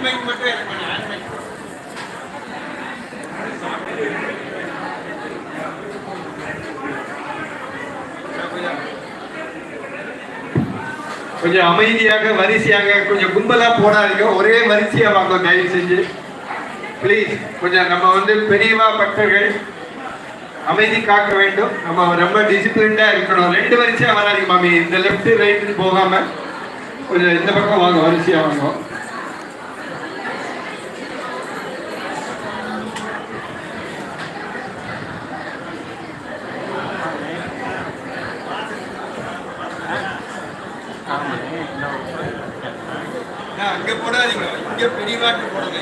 Hand மட்டும் எனக்கு hand கொஞ்சம் அமைதியாக வரிசையாக கொஞ்சம் கும்பலா போடாதீங்க. ஒரே வரிசையா வாங்க தயவு செஞ்சு. ப்ளீஸ் கொஞ்சம் நம்ம வந்து பெரியவா பக்தர்கள் அமைதி காக்க வேண்டும். நம்ம ரொம்ப டிசிப்ளின்டா இருக்கணும். ரெண்டு வரிசையா வராதிங்க மாமி. இந்த லெஃப்ட் ரைட்டு போகாம. கொஞ்சம் இந்த பக்கம் வாங்க வரிசையா வாங்க. அங்கே போடாதீங்க இங்க பெரியவாட்டு போடுங்க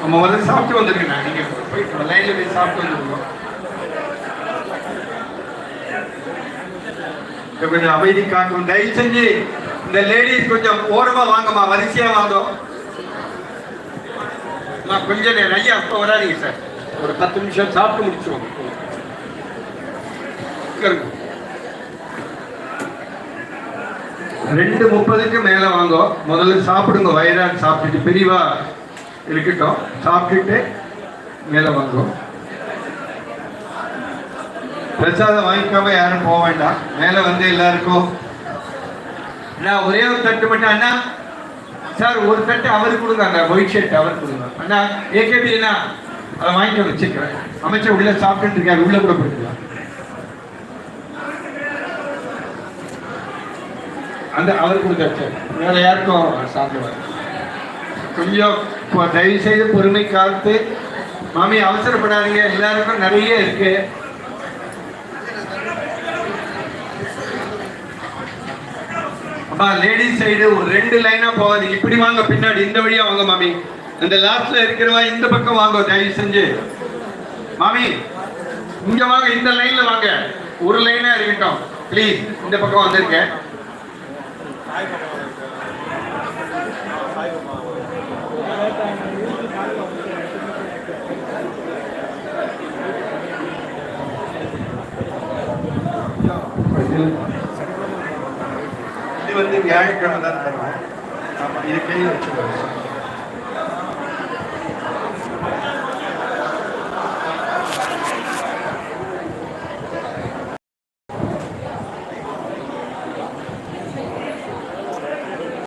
நம்ம வந்து சாப்பிட்டு வந்துருக்கேன். நீங்க போயிட்டு லைன்ல போய் சாப்பிட்டு வந்துருக்கோம் கொஞ்சம் அமைதி காக்கும் தயவு செஞ்சு இந்த லேடிஸ் கொஞ்சம் ஓரமா வாங்கம்மா வரிசையா வாங்க. நான் கொஞ்சம் நேரம். ஐயா அப்ப வராதீங்க சார் ஒரு பத்து நிமிஷம் சாப்பிட்டு முடிச்சுவோம் ரெண்டு முப்பதுக்கு மேல வாங்க. முதல்ல சாப்பிடுங்க வயதான சாப்பிட்டுட்டு பெரியவா இருக்கட்டும். சாப்பிட்டுட்டு மேல வாங்க. பிரசாதம் வாங்கிக்காம யாரும் போக வேண்டாம். மேல வந்து எல்லாருக்கும் அண்ணா ஒரே ஒரு தட்டு மட்டும் அண்ணா. சார் ஒரு தட்டு அவர் கொடுங்க அந்த ஒயிட் ஷர்ட் அவர் கொடுங்க. அண்ணா ஏகேபி அண்ணா அதை வாங்கிக்க வச்சுக்கிறேன். அமைச்சர் உள்ள சாப்பிட்டுட்டு இருக்காரு உள்ள கூட போயிட்டுலாம் அந்த அவர் கொடுத்தாச்சு. வேற யாருக்கும் சாப்பிடுவார் கொஞ்சம் தயவு செய்து பொறுமை காத்து மாமி அவசரப்படாதீங்க. எல்லாருக்கும் நிறைய இருக்கு. அப்பா லேடிஸ் சைடு ஒரு ரெண்டு லைனா போகாதீங்க. இப்படி வாங்க பின்னாடி இந்த வழியா வாங்க மாமி. இந்த லாஸ்ட்ல இருக்கிறவா இந்த பக்கம் வாங்க தயவு செஞ்சு. மாமி இங்க வாங்க இந்த லைன்ல வாங்க. ஒரு லைனா இருக்கட்டும். ப்ளீஸ் இந்த பக்கம் வந்திருக்கேன். இது வந்து வியாழக்கிழமை தான் தருவோம் ஆமா இது கையில் வச்சுக்கோங்க.